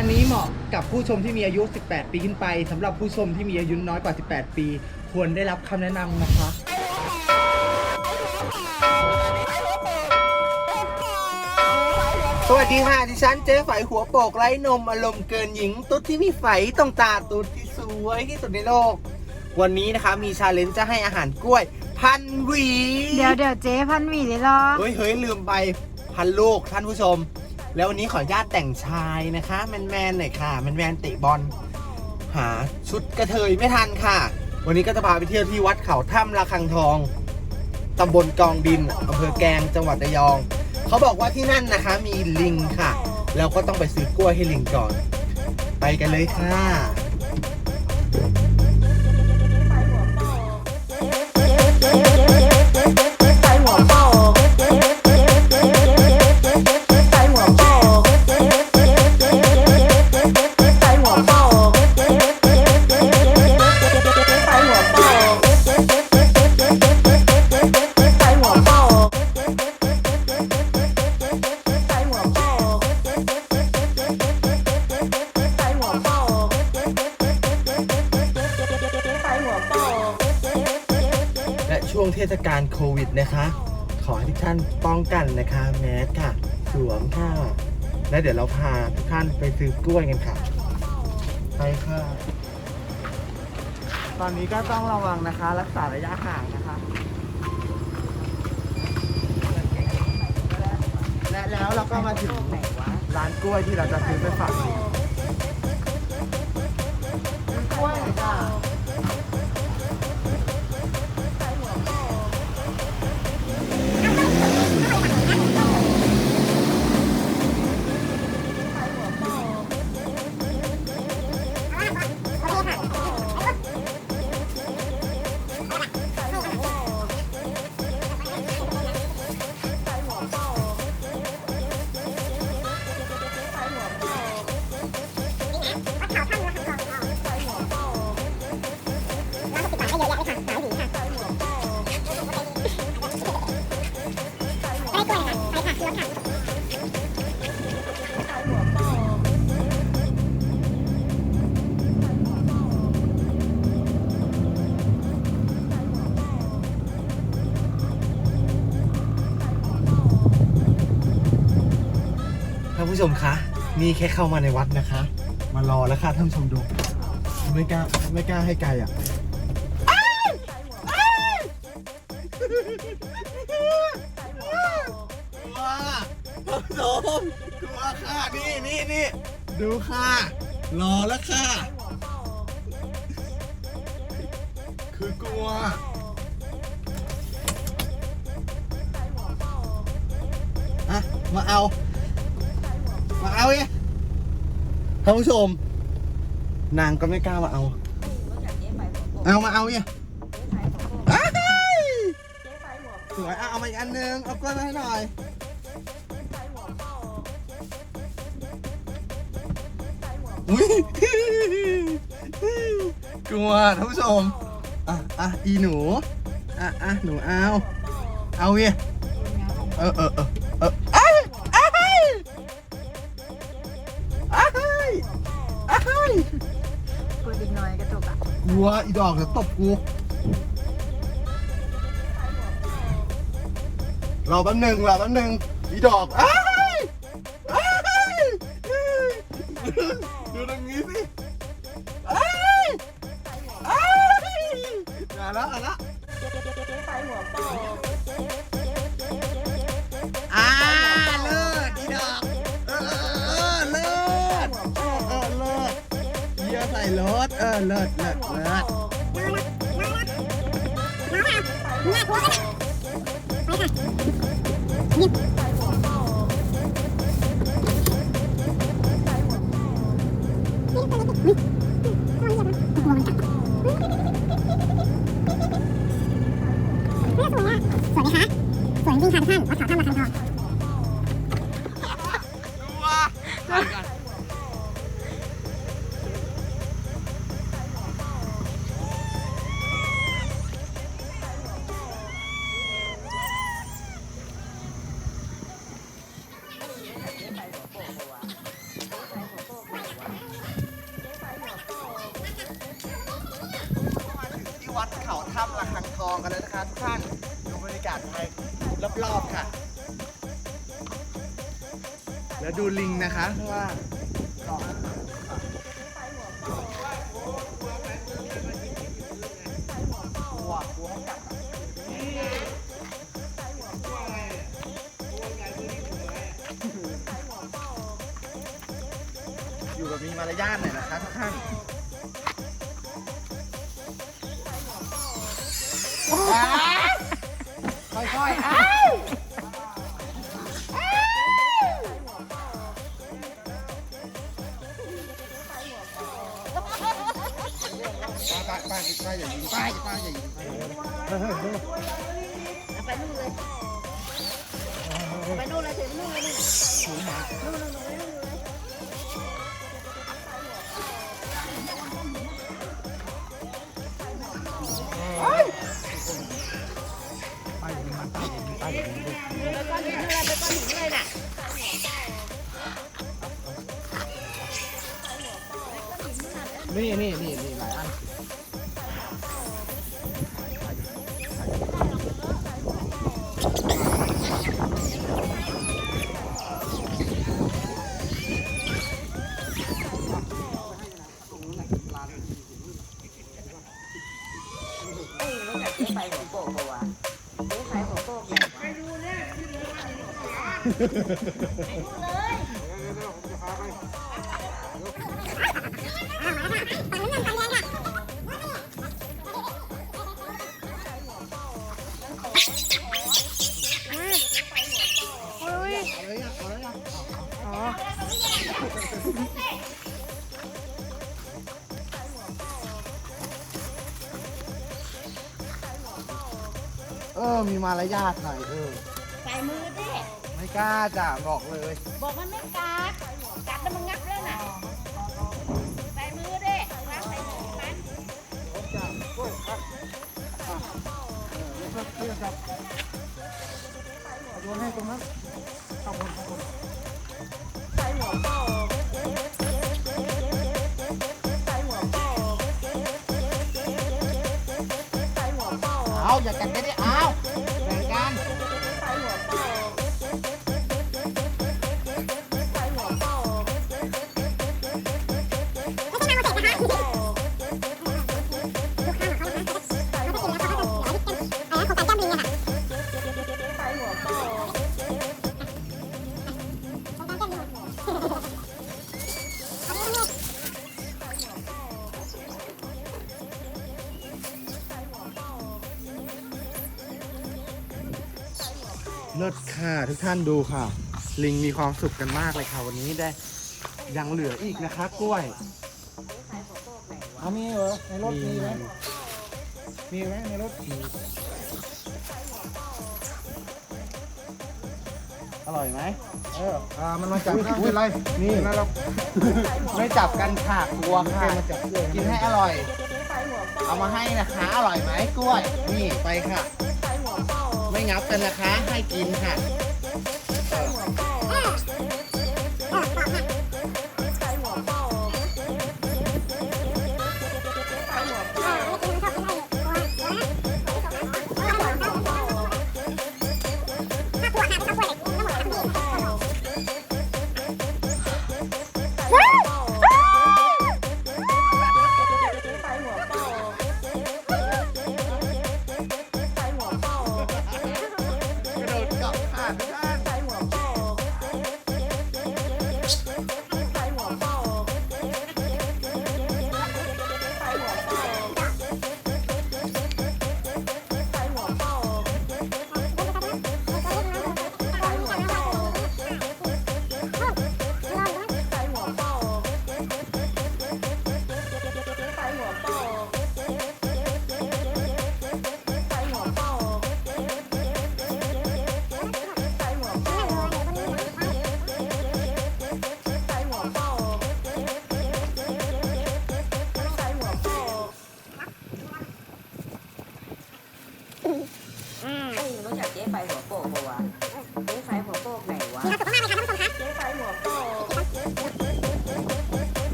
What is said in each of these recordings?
อันนี้เหมาะกับผู้ชมที่มีอายุ 18 ปีขึ้นไปสำหรับผู้ชมที่มีอายุน้อยกว่า 18 ปี ควรได้รับคำแนะนำนะคะ สวัสดีค่ะ ดิฉันเจ๊ไฝหัวโปกไร้นมอารมณ์เกินหญิง ตุ๊ดที่มีไฝตรงตาตุ๊ดที่สวยที่สุดในโลก วันนี้นะคะมีชาเลนจ์จะให้อาหารกล้วย พันหวี เดี๋ยวเดี๋ยวเจ๊พันหมี่เลยเหรอ เฮ้ยเฮ้ยลืมไปพันลูกท่านผู้ชม แล้ววันนี้ขออนุญาตแต่งชายนะคะแมนแมนๆหน่อยค่ะแมนแมนๆเตะบอลหาชุดกระเทยไม่ทันค่ะ วันนี้ก็จะพาไปเที่ยวที่วัดเขาถ้ำระฆังทองตำบลกองดินอำเภอแกงจังหวัดระยอง เขาบอกว่าที่นั่นนะคะมีลิงค่ะ แล้วก็ต้องไปซื้อกล้วยให้ลิงก่อน ไปกันเลยค่ะ แมสค่ะ สวมค่ะ และเดี๋ยวเราพาทุกท่านไปซื้อกล้วยกันค่ะ ไปค่ะ ตอนนี้ก็ต้องระวังนะคะ รักษาระยะห่างนะคะ และแล้วเราก็มาถึงร้านกล้วยที่เราจะซื้อไปฝากลิงกล้วยค่ะ ผู้ชมคะนี่แค่เข้ามาในวัดนะคะ มารอแล้วค่ะท่านผู้ชมดูไม่กล้าไม่กล้าให้ไกลอะกลัวท่านผู้ชมกลัวค่ะนี่นี่นี่ดูค่ะ รอแล้วค่ะ คือกลัวอะมาเอา ท่านผู้ชม นางก็ไม่กล้ามาเอา เอามาเอาไงอ้ายสวยอะเอามาอีกอันนึง เอากล้วยมาให้หน่อย อุ้ยกลัวท่านผู้ชม อะอะอีหนู อะอะหนูเอา เอาไงเออเออเออเออ กอะกลัวอีดอกเดี๋ยวตบกู รอแป๊บหนึ่งรอแป๊บหนึ่งอีดอกอ้ายอ้ายดูตรงนี้สิอ้ายอ้ายอะละอะละใส่หัวอ่าเลิศอีดอกเออเออเลิศเออเออเลิศเยียใส่รถเออเลิศ น่าไปค่ะนี่ นแล้วนะคะทุกท่านดูบรรยากาศไปรอบๆค่ะ แล้วดูลิงนะคะว่าอยู่แบบมีมารยาทหน่อยนะ ป้าป้าป้าอย่ายิงป้าป้าอย่ายิงไปนู่นเลยไปนู่นเลยถึงนู่นเลยนู่นนู่นนู่นไปนู่นเลยป้าอย่ายิงมันป้าอย่ายิงป้าอย่ายิงไปก้อนหินเลยไปก้อนหินเลยน่ะ นี่นี่นี่นี่หลายอันเออ มีมารยาทหน่อยเออใส่มือดิไม่กล้าจ้ะบอกเลยบอกมันไม่กัดกัดแล้วมันงับแล้วน่ะใส่มือดิงับใส่มือมันโยนให้ตรงนั้นข้างบนข้างบนใส่หัวโปกใส่หัวโปกใส่หัวโปกเอาอย่ากัดกันดิเอา กท่านดูค่ะ ลิงมีความสุขกันมากเลยค่ะวันนี้ได้ยังเหลืออีกนะคะกล้วยเอามีเหรอในรถมีไหมมีไหมในรถมีอร่อยไหมเอออ่ามันมาจับข้าวเป็นไรนี่นะเราไม่จับกันค่ะกลัวค่ะมาจับด้วยกินให้อร่อยใส่หัวโปกเอามาให้นะคะอร่อยไหมกล้วย นี่ไปค่ะใส่หัวโปกไม่งับกันนะคะ ให้กินค่ะ Bye.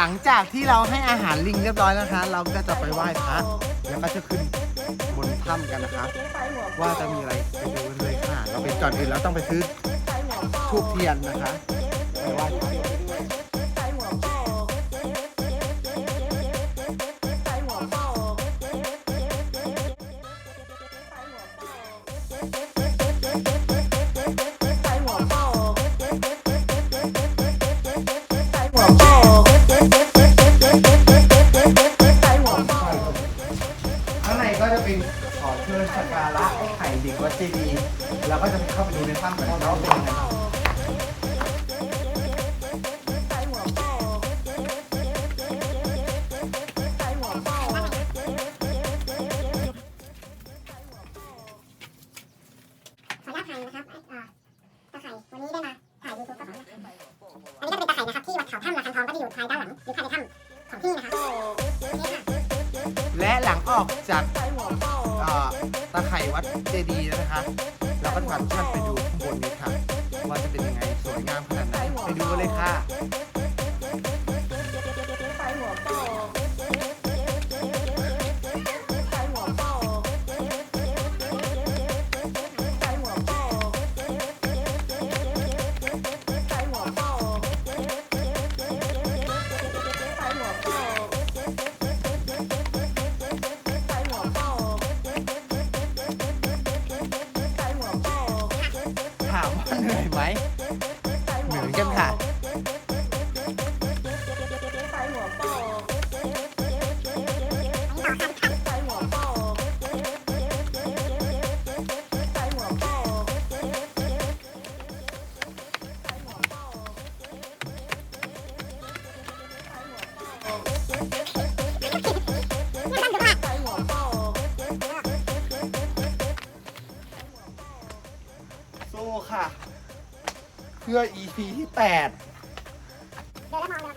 ลังจากที่เราให้อาหารลิงเรียบร้อยแล้วนะคะ เราก็จะไปไหว้พระแล้วก็จะขึ้นบนถ้ำกันนะคะ ว่าจะมีอะไรไปดูกันเลยค่ะ เราไปก่อนอื่นเราต้องไปซื้อทูบเทียนนะคะไปไหว้พระ ถ้ำระฆังทายด้านหลังหรือภายในถ้ำของพี่นะคะและหลังออกจากเอ่อตะไคร่วัดเจดีย์นะคะ เราก็จะพาทุกท่านไปดูข้างบนนี้ค่ะว่าจะเป็นยังไงสวยงามขนาดไหนไปดูกันเลยค่ะ ว่าเหนื่อยไหมเหนื่อยกันค่ะ เพื่อ EP ที่8เดี๋ยวแล้มองเร็วก่อน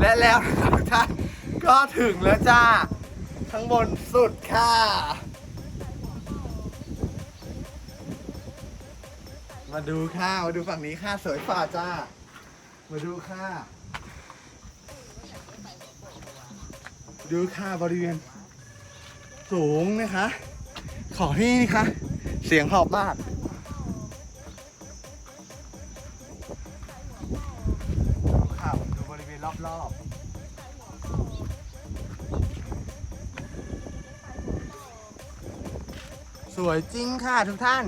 และแล้วนะครับท่านก็ถึงแล้วจ้า ข้างบนสุดค่ะ มาดูค่ะ มาดูฝั่งนี้ค่ะ สวยฝ่าจ้า มาดูค่ะ ดูค่ะบริเวณสูงนะคะ ของที่นี่ค่ะเสียงหอบมากค่ะดูบริเวณรอบๆ สวยจริงค่ะทุกท่าน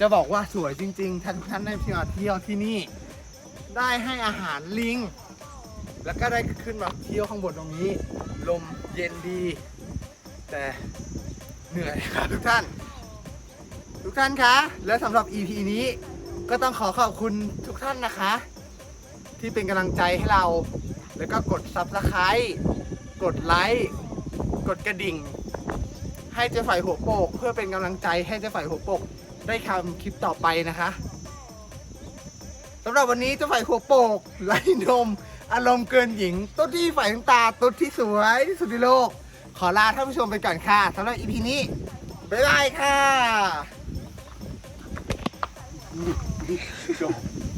จะบอกว่าสวยจริงๆท่านทุกท่านได้มาเที่ยวที่นี่ ได้ให้อาหารลิง แล้วก็ได้ขึ้นมาเที่ยวข้างบนตรงนี้ ลมเย็นดี แต่เหนื่อยค่ะทุกท่าน ทุกท่านคะ และสำหรับ EP นี้ก็ต้องขอขอบคุณทุกท่านนะคะ ที่เป็นกำลังใจให้เรา แล้วก็กด Subscribe กดไลค์กดกระดิ่ง ให้เจ๊ฝ่ายหัวโปก เพื่อเป็นกำลังใจให้เจ๊ฝ่ายหัวโปก ได้ทำคลิปต่อไปนะคะสำหรับวันนี้เจ๊ฝ่ายหัวโปกไล่นม อารมณ์เกินหญิงตุ๊ดที่ฝ่ายตาตุ๊ดที่สวยที่สุดในโลก ขอลาท่านผู้ชมไปก่อนค่ะสำหรับ EP นี้ บ๊ายบายค่ะ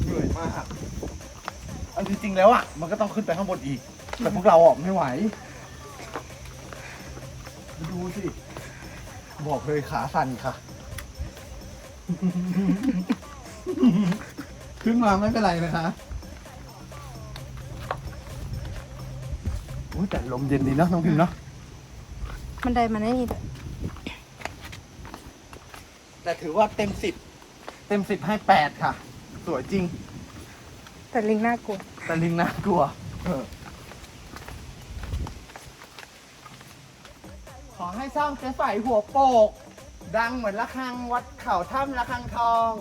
เหนื่อยมากอันจริงๆแล้วอะ มันก็ต้องขึ้นไปข้างบนอีก แต่พวกเราอะไม่ไหว ดูสิ บอกเลยขาสั่นค่ะ ขึ้นมาไม่เป็นไรนะคะอุ้ยแต่ลมเย็นดีเนอะน้องพิมเนาะ มันไดมันไอ้นี่แต่ถือว่าเต็มสิบเต็มสิบให้แปดค่ะ สวยจริง แต่ลิงน่ากลัว แต่ลิงน่ากลัวเออขอให้ซ่องเจ๊ฝ่ายหัวโปก ดังเหมือนระฆังวัดเข่าถ้ำระฆังทอง